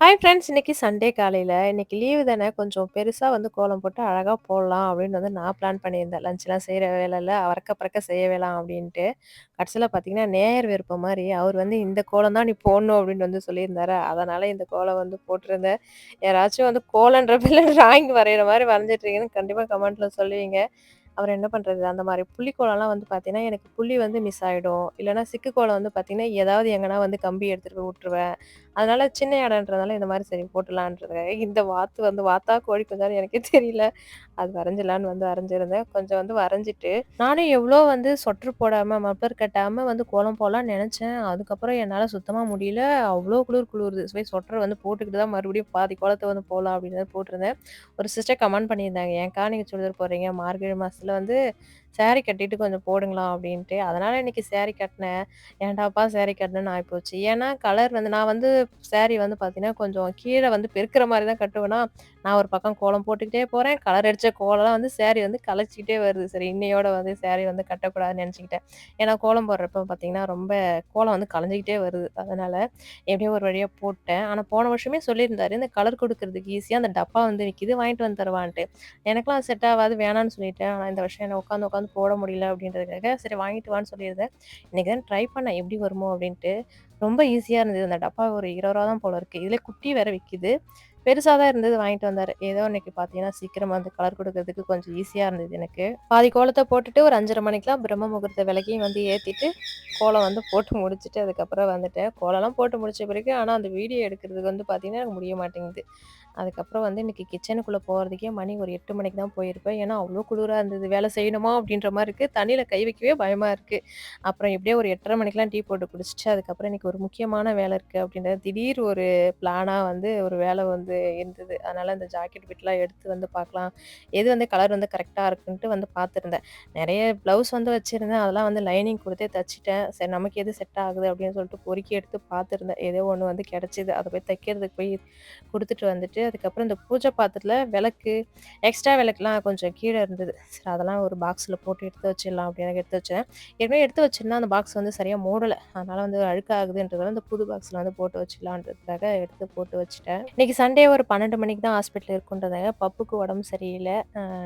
Hi friends! இன்னைக்கு Sunday காலையில் இன்னைக்கு லீவு தானே கொஞ்சம் பெருசாக வந்து கோலம் போட்டு அழகாக போடலாம் அப்படின்னு வந்து நான் பிளான் பண்ணியிருந்தேன். லஞ்செலாம் செய்கிற வேலையில் அவரக்க பறக்க செய்ய வேலாம் அப்படின்ட்டு. கடைசியில் பார்த்தீங்கன்னா, நேயர் விருப்பம் மாதிரி அவர் வந்து இந்த கோலம் தான் நீ போடணும் அப்படின்னு வந்து சொல்லியிருந்தாரு அதனால் இந்த கோலம் வந்து போட்டிருந்தேன். யாராச்சும் வந்து கோலன்ற பேர்ல டிராயிங் வரைகிற மாதிரி வரைஞ்சிட்டுருக்கீங்கன்னு கண்டிப்பாக கமெண்ட்டில் சொல்லுவீங்க. அப்புறம் என்ன பண்ணுறது அந்த மாதிரி புள்ளி கோலம்லாம் வந்து பார்த்தீங்கன்னா, எனக்கு புள்ளி வந்து மிஸ் ஆகிடும் இல்லைனா சிக்கு கோலம் வந்து பார்த்தீங்கன்னா, ஏதாவது எங்கன்னா வந்து கம்பி எடுத்துட்டு போய் விட்டுருவேன். அதனால சின்ன இடம்ன்றதால இந்த மாதிரி சரி போட்டுடலான்றதுக்காக இந்த வாத்து வந்து வாத்தா கோழி கொஞ்சம் எனக்கே தெரியல. அது வரைஞ்சிடலான்னு வந்து வரைஞ்சிருந்தேன். கொஞ்சம் வந்து வரைஞ்சிட்டு, நானும் எவ்வளோ வந்து சொட்டர் போடாமல் மப்பர் கட்டாமல் வந்து கோலம் போடலான்னு நினச்சேன் அதுக்கப்புறம் என்னால் சுத்தமாக முடியல. அவ்வளோ குளிர் குளிருது போய் சொட்டர் வந்து போட்டுக்கிட்டு தான் மறுபடியும் பாதி கோலத்தை வந்து போகலாம் அப்படின்னு போட்டிருந்தேன். ஒரு சிஸ்டர் கமெண்ட் பண்ணியிருந்தாங்க. "ஏன்க்கா நீங்கள் சுடிதார் போடுறீங்க? மார்கழி மாதம் மாசத்துல வந்து சாரி கட்டிட்டு கொஞ்சம் போடுங்களா" அப்படின்ட்டு. அதனால் இன்னைக்கு சாரி கட்டினேன். ஏன்டாப்பா சாரி கட்டினேன்னு ஆகிப்போச்சு ஏன்னா கலர் வந்து நான் வந்து சாரி வந்து பார்த்தீங்கன்னா, கொஞ்சம் கீழே வந்து பெருக்கிற மாதிரி தான் கட்டுவேன்னா நான் ஒரு பக்கம் கோலம் போட்டுக்கிட்டே போகிறேன் கலர் அடித்த கோலம்லாம் வந்து சேரீ வந்து கலைச்சிக்கிட்டே வருது. சரி இன்னையோட வந்து சாரி வந்து கட்டக்கூடாதுன்னு நினச்சிக்கிட்டேன் ஏன்னா கோலம் போடுறப்ப பார்த்தீங்கன்னா, ரொம்ப கோலம் வந்து கலைஞ்சிக்கிட்டே வருது. அதனால் எப்படியோ ஒரு வழியாக போட்டேன். ஆனால் போன வருஷமே சொல்லியிருந்தாரு, இந்த கலர் கொடுக்கறதுக்கு ஈஸியாக அந்த டப்பா வந்து நிற்கிது வாங்கிட்டு வந்து தருவான்ட்டு எனக்குலாம் செட் ஆகாது வேணான்னு சொல்லிட்டேன். ஆனால் இந்த வருஷம் என்ன உட்காந்து உட்காந்து போட முடியல அப்படின்றதுக்காக, சரி வாங்கிட்டு வான்னு சொல்லியிருந்தேன். இன்னைக்கு தான் ட்ரை பண்ணேன் எப்படி வருமோ அப்படின்ட்டு. ரொம்ப ஈஸியாக இருந்தது. அந்த டப்பா ஒரு இருபது ரூபா தான் போல இருக்கு. இதுல குட்டி வேற விற்கிது பெருசாக தான் இருந்தது வாங்கிட்டு வந்தார் ஏதோ இன்னைக்கு பார்த்தீங்கன்னா, சீக்கிரமாக வந்து கலர் கொடுக்கறதுக்கு கொஞ்சம் ஈஸியாக இருந்தது எனக்கு. பாதி கோலத்தை போட்டுட்டு ஒரு அஞ்சரை மணிக்கெலாம் பிரம்ம முகூர்த்த விளக்கையும் வந்து ஏற்றிட்டு கோலம் வந்து போட்டு முடிச்சுட்டு அதுக்கப்புறம் வந்துட்டேன். கோலம்லாம் போட்டு முடிச்ச பிறகு, ஆனால் அந்த வீடியோ எடுக்கிறதுக்கு வந்து பார்த்தீங்கன்னா, எனக்கு முடிய மாட்டேங்குது. அதுக்கப்புறம் வந்து இன்னைக்கு கிச்சனுக்குள்ள போறதுக்கே மணி ஒரு எட்டு மணிக்கு தான் போயிருப்பேன். ஏன்னா அவ்வளோ குளிராக இருந்தது. வேலை செய்யணுமா அப்படின்ற மாதிரி இருக்கு. தண்ணியில் கை வைக்கவே பயமா இருக்கு. அப்புறம் எப்படியோ ஒரு 8:30 மணிக்கெல்லாம் டீ போட்டு குடிச்சிட்டு அதுக்கப்புறம் இன்னைக்கு ஒரு முக்கியமான வேலை இருக்கு அப்படின்றது திடீர் ஒரு பிளானா வந்து ஒரு வேலை வந்து இருந்தது. அதனால அந்த ஜாக்கெட் பிட்லாம் எடுத்து வந்து பார்க்கலாம். எது வந்து கலர் வந்து கரெக்டாக இருக்குன்ட்டு வந்து பார்த்துருந்தேன். நிறைய ப்ளவுஸ் வந்து வச்சுருந்தேன் அதெல்லாம் வந்து லைனிங் கொடுத்தே தைச்சிட்டேன் சரி நமக்கு எது செட் ஆகுது அப்படின்னு சொல்லிட்டு பொறுக்கி எடுத்து பார்த்துருந்தேன். ஏதோ ஒன்று வந்து கிடச்சிது அதை போய் தைக்கிறதுக்கு போய் கொடுத்துட்டு வந்துட்டு, அதுக்கப்புறம் இந்த பூஜை பாத்திரத்தில் விளக்கு, எக்ஸ்ட்ரா விளக்குலாம் கொஞ்சம் கீழே இருந்தது. சரி அதெல்லாம் ஒரு பாக்ஸில் போட்டு எடுத்து வச்சிடலாம் அப்படின்னு எடுத்து வச்சேன். ஏற்கனவே எடுத்து வச்சிருந்தா அந்த பாக்ஸ் வந்து சரியாக மூடலை அதனால் வந்து அழுக்காகுதுன்றதால இந்த புது பாக்ஸில் வந்து போட்டு வச்சிடலான்றதுக்காக எடுத்து போட்டு வச்சுட்டேன். இன்றைக்கி சண்டே ஒரு 12 மணிக்கு தான் ஹாஸ்பிட்டல் இருக்குன்றதால பப்புக்கு உடம்பு சரியில்லை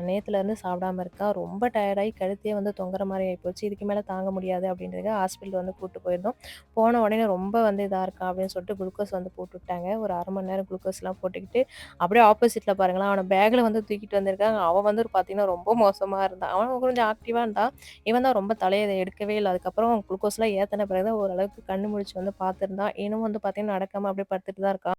நேற்றுலேருந்து நேத்துலருந்து சாப்பிடாம இருக்கான். ரொம்ப டயர்டாகி கழுத்தே வந்து தொங்குற மாதிரி ஆகிப்போச்சு இதுக்கு மேலே தாங்க முடியாது அப்படின்றதுக்காக ஹாஸ்பிட்டல் வந்து கூட்டு போயிருந்தோம். போன உடனே ரொம்ப வந்து இதாக இருக்கா அப்படின்னு சொல்லிட்டு குளுக்கோஸ் வந்து போட்டு விட்டாங்க. ஒரு அரை மணி நேரம் குளுக்கோஸ்லாம் போட்டுக்கிட்டு, அப்படியே ஆப்போசிட்ல பாருங்களேன், அவனை பேக்ல வந்து தூக்கிட்டு வந்திருக்காங்க. அவன் வந்து பார்த்தீங்கன்னா, ரொம்ப மோசமா இருந்தான். அவன் கொஞ்சம் ஆக்டிவா இருந்தான். இவன் தான் ரொம்ப தலையை எடுக்கவே இல்லை அதுக்கப்புறம் குளுக்கோஸ்லாம் ஏத்துன பிறகு தான் ஓரளவுக்கு கண்ணு முடிச்சு வந்து பார்த்துருந்தான். இன்னும் வந்து பார்த்தீங்கன்னா, நடக்காம அப்படியே படுத்துட்டு தான் இருக்கான்.